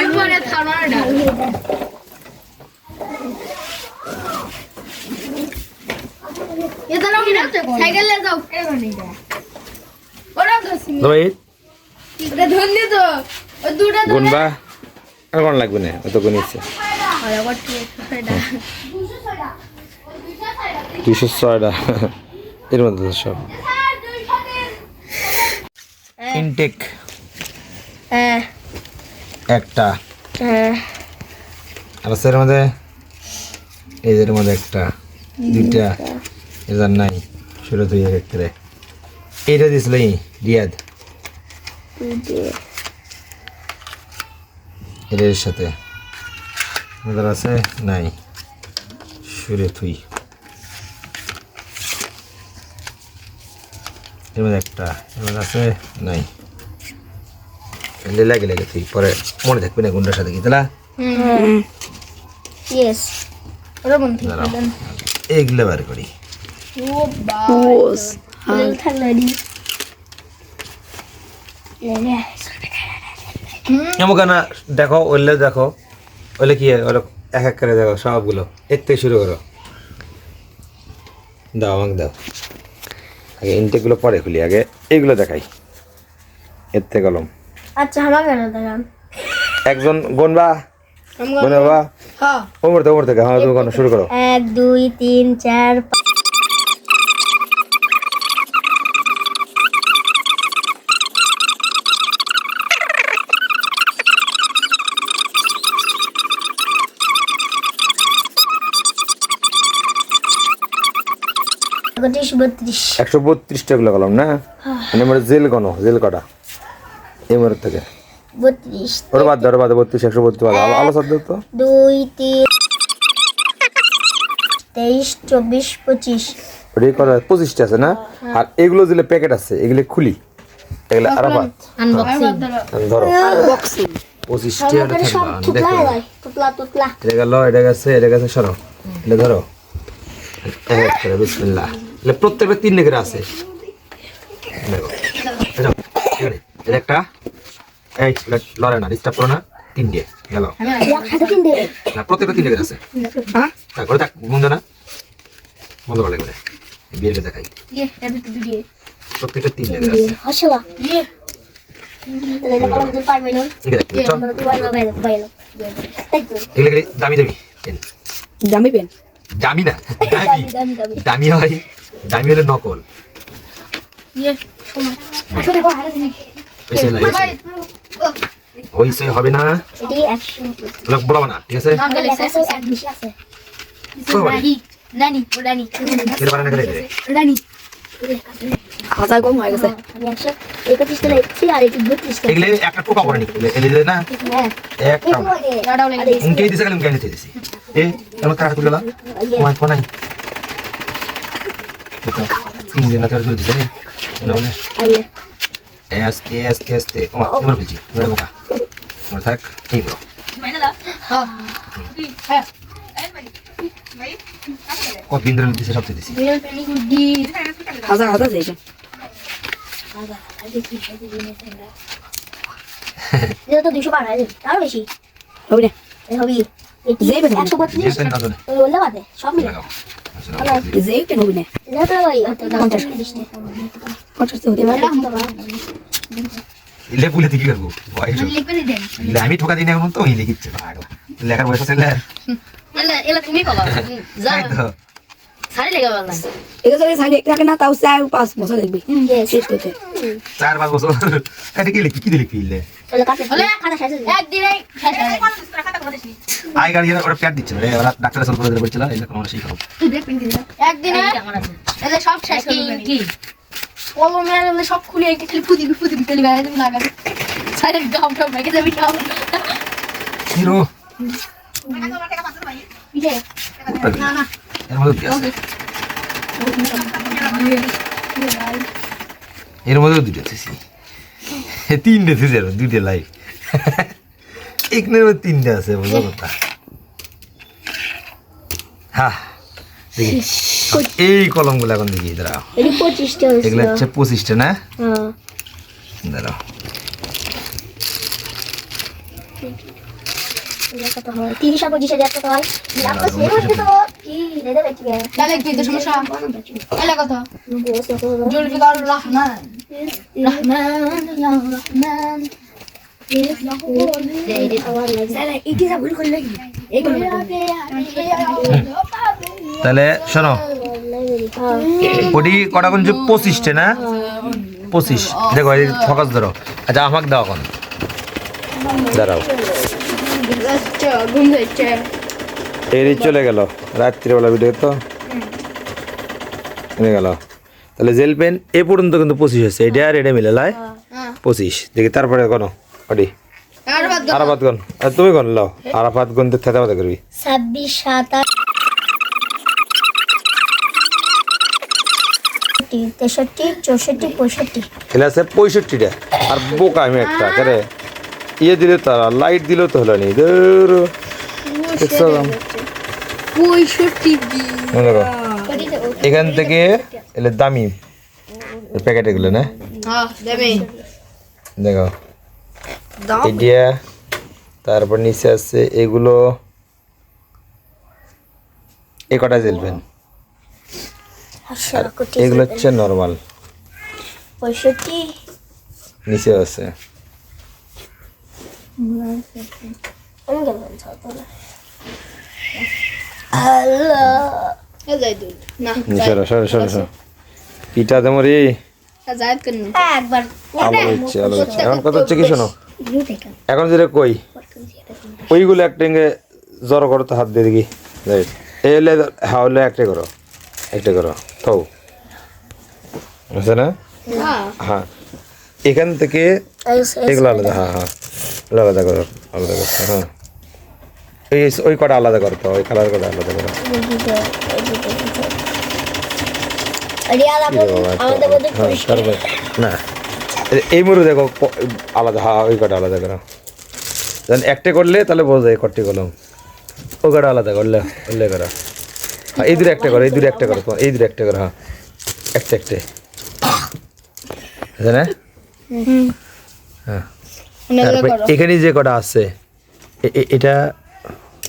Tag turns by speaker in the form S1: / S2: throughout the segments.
S1: এরপরে থামাটা এটা সাইকেলে যাও। ওরা ধরছি
S2: রোহিত
S1: ওটা ধরলি তো। দুটা
S2: গুনবা। আর কোন লাগবে না অত গুনিছে
S1: হয়
S2: ছয়টা এর মধ্যে সব। ইনটেক
S1: হ্যাঁ
S2: একটা।
S1: হ্যাঁ।
S2: আর আছে এর মধ্যে এদের মধ্যে একটা দুইটা এদের নাই শুরু তুই এক করে এইটা দিছিল রিয়াদ। এর সাথে। এদের আছে নাই সুরে তুই এর মধ্যে একটা এর মধ্যে আছে নাই। এলে লাগে লাগে তুই পরে মনে থাকবি না গুন্ডার সাথে কি তালা
S1: ইয়েস ওরা বন্ধু
S2: দাঁড়াও। এইগুলো বার করি।
S1: ও বাস
S2: এমন কেন? দেখো ওইলে দেখো। ওইলে কি হয়? ওরা এক এক করে দেখো সবগুলো। এর থেকে শুরু করো। দাও আমাকে দাও। আগে ইনটেকগুলো পরে খুলি আগে এগুলো দেখাই। এর থেকে কলম।
S1: আচ্ছা আমার কেন দেখান
S2: একজন গনবা গনবা।
S1: হ্যাঁ
S2: ওমর থেকে ওমর থেকে হ্যাঁ তুমি শুরু করো।
S1: এক দুই তিন চার বত্রিশ
S2: একশো বত্রিশটা গুলো কলম না? মানে আমার জেল গণ জেল কটা। থেকে?
S1: বত্রিশ
S2: ওর বাদ বাদ বত্রিশ একশো বত্রিশ বাদ আলো- সাদ তো?
S1: দুই তিন তেইশ চব্বিশ পঁচিশ।
S2: ওটাই করা পঁচিশটা আছে না? আর এগুলো দিলে প্যাকেট আছে এগুলো খুলি। এগুলো আরাফাত ধরো। পঁচিশটা এটা থাকবা দেখো।
S1: টুকলা টুকলা
S2: এটা গেল এটা গেছে এটা গেছে সরো। এটা ধরো। এক এক করে বিসমিল্লাহ। প্রত্যেকটা তিন করে আছে। এটা একটা এই লড়ে না ডিস্টার্ব করো না। তিন দিয়ে গেল।
S1: একসাথে কিনতে
S2: না প্রত্যেকটা তিন করে আছে। তারপরে দেখ বন্ধ না। বন্ধ করে করে বিয়ের দেখাই প্রত্যেকটা তিন আছে। দামি দামি?
S3: দামি পেন।
S2: দামি না দামি।
S1: দামি দামি
S2: দামি হয় দামি হলে নকল।
S1: ইয়ে
S2: হইছে হবে না বলাবো না ঠিক আছে করে
S3: হয়ে
S1: একটু টাকা
S2: এগুলো একটা টোকা পড়ে নি না
S1: হ্যাঁ
S2: একটা উনকে দিছে গেলাম কেন দিছি এ এমন কাটা তুলে তোমার কোন নাই তিন দিন ধরে চলে দিছে না আস্তে আস্তে আস্তে ও তোমার বলছি তোমার বোকা তোমার থাক এই বলো দিন ধরে দিছে সব দিছি
S3: হাজার হাজার
S1: এটা তো দুশো পার আছে আরও বেশি
S3: হবে না
S1: এই হবি সব মিলে
S3: যে হবে না
S1: পঞ্চাশ
S3: হতে পারে
S2: লেবুলে কি করব আমি ঠোকা দিই না এখন তো ওই লিখিচ্ছে লেখার বয়স আছে
S1: তুমি পাবা
S2: তো।
S3: এটা চার পাঁচ বছর
S2: এটা কি লিখি কি লিখি আই গাড়ি ওরা প্যাট দিচ্ছে। রে ওরা ডাক্তার সল করে বলছিল এলে কোনো সেই খাব
S1: একদিনে সব শেষ কি? কলমে এলে সব খুলে একটা খালি ফুদি ফুদি তেলি বাইরে তুমি লাগাবে সাইডে গাম গাম রেখে দেবে গাম
S2: হিরো
S1: না না
S2: এর মধ্যে কি আছে এর মধ্যে দুটো আছে তিনটে আছে এর দুইটা লাইভ এখানের মধ্যে তিনটে আছে বুঝলো কথা হ্যাঁ দেখি এই কলমগুলো এখন দেখি দাঁড়াও।
S1: পঁচিশটা
S2: এগুলো হচ্ছে পঁচিশটা না?
S1: হ্যাঁ।
S2: দাঁড়াও।
S4: হয়? হয়?
S1: ইয়া
S2: তাহলে শোনো ওটি কটা কোন পঁচিশটে না? পঁচিশ। দেখো ফকাস ধরো। আচ্ছা আমাকে দাও এখন। দাঁড়াও। এই চলে গেল। রাত্রিবেলা ভিডিও তো। হয়ে গেল। তাহলে জেল পেন এ পর্যন্ত কিন্তু পঁচিশ হয়েছে। এটা আর এটা মিলে লাই? পঁচিশ। দেখি তারপরে কোনো। ওটি?
S1: আর বাদ দাও।
S2: আরাফাত গন আর তুমি গন লও। আরাফাত গন তো থেতা করবি।
S4: ছাব্বিশ সাতাশ। তেষট্টি চৌষট্টি পঁয়ষট্টি।
S2: আছে পঁয়ষট্টিটা। আর বোকা আমি একটা করে ইয়ে দিলে তারা লাইট দিলেও তো হলো নি। এখান থেকে এলে দামি। প্যাকেট এগুলো না?
S1: হ্যাঁ
S2: দেখো। ইডিয়া তারপর নিচে আছে এগুলো। এ কটা জেলবেন এগুলো হচ্ছে নর্মাল
S4: পঁয়ষট্টি।
S2: নিচে আছে।
S4: আমি গেলাম আল্লাহ
S1: এ যাই দুই না
S2: সরো সরো সরো সরো পিঠা আলো হচ্ছে। এখন কথা হচ্ছে কি শোনো? এখন যেটা কই? ওইগুলো একটা জড়ো করো তো হাত দিয়ে দেখি। রাইট এই হলে হ্যাঁ হলে একটা করো। একটা করো থৌ বুঝছে না? হ্যাঁ। এখান থেকে এগুলো আলাদা হ্যাঁ হ্যাঁ। আলাদা করো আলাদা করো হ্যাঁ ওই ওই কটা আলাদা করো তো ওই কালার কটা আলাদা করো।
S4: মধ্যে
S2: হ্যাঁ, না। এই মুরু দেখো আলাদা হ্যাঁ ওই কটা আলাদা করো। একটা করলে তাহলে বোঝা যায় কটি কলম। ওই কটা আলাদা করলে উল্লেখ করো। হ্যাঁ এই দূরে একটা করো এই দূরে একটা করো এই দূরে একটা করো হ্যাঁ। একটা একটা। না? হ্যাঁ। এখানে যে কটা আছে এটা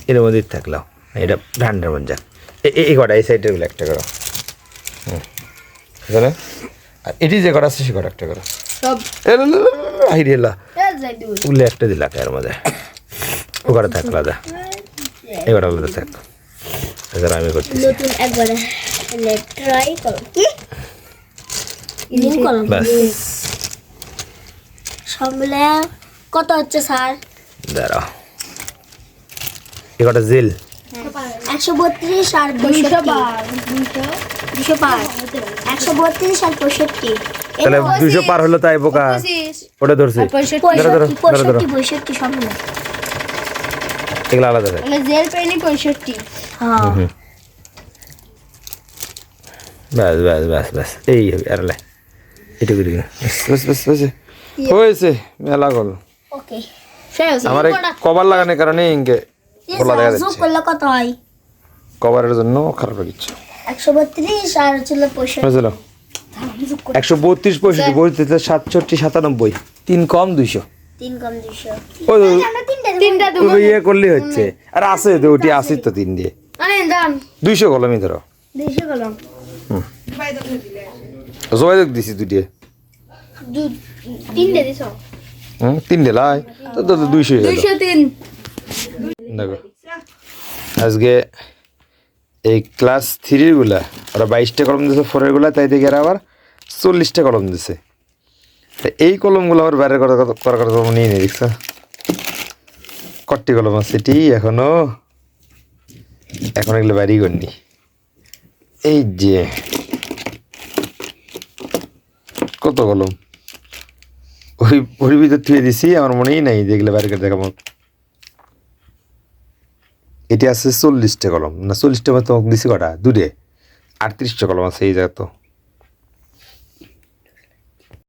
S2: এর মধ্যে থাকল এটা ব্র্যান্ডের মধ্যে এ- এই কটা এই সাইডেরগুলো একটা করো। হুম। বুঝলে আর এটি যে কটা আছে সে কটা একটা করো। উল্লে একটা দিলা এর মধ্যে। ও কটা থাক আলাদা। এই কটা আলাদা থাক। এবার আমি করতেছি।
S4: নতুন একবারে ট্রাই করো। কি করো
S2: ব্যাস।
S4: সামলে। কত হচ্ছে স্যার?
S2: দাঁড়াও। জেল?
S4: একশো বত্রিশ আর দুশো দুশো পাঁচ। একশো বত্রিশ আর পঁয়ষট্টি।
S2: তাহলে দুশো পার হলো তাই বোকা। ওটা ধরছি।
S1: পঁয়ষট্টি।
S4: পঁয়ষট্টি
S2: এগুলো আলাদা
S1: জেল পেনি পঁয়ষট্টি।
S2: ব্যাস ব্যাস ব্যাস ব্যাস এই হবে আর লাই এটুকু দিকে ব্যাস ব্যাস ব্যাস হয়েছে মেলা গল আমার কভার লাগানোর কারণে খোলা দেখা যাচ্ছে
S4: করলে কত হয়
S2: কভারের জন্য খারাপ লাগিচ্ছে
S4: একশো বত্রিশ আর ছিল পঁয়ষট্টি
S2: বুঝলো একশো বত্রিশ পঁয়ষট্টি বত্রিশ সাতষট্টি সাতানব্বই তিন কম দুইশো ইয়ে করলেই হচ্ছে আর আছে তো ওটি আছে তো তিন দিয়ে দুইশো কলমই ধরো। জবাই দিছি দুটিয়ে
S1: দু- তিনটে দিছ?
S2: হুম তিন লাই। তো দুইশো হয়ে দেখো। আজকে এই ক্লাস থ্রিরগুলা ওরা বাইশটা কলম দিছে ফোরেরগুলা তাই দেখে আবার চল্লিশটা কলম দিছে। তা এই কলমগুলো আবার বাইরে করার কথা নিয়ে নিয়ে দেখছ? কট্টি কলম আছে এটি এখনও। এখন এগুলো বাইরেই করিনি এই যে, কত কলম? ওই ওর ভিতর থুয়ে দিছি, আমার মনেই নাই যে এগুলো বাইরে করে দেখাবো। এটি আছে চল্লিশটা কলম। না, চল্লিশটা তোমাকে দিছি কটা? দুটে আটত্রিশটা কলম আছে এই জায়গা তো।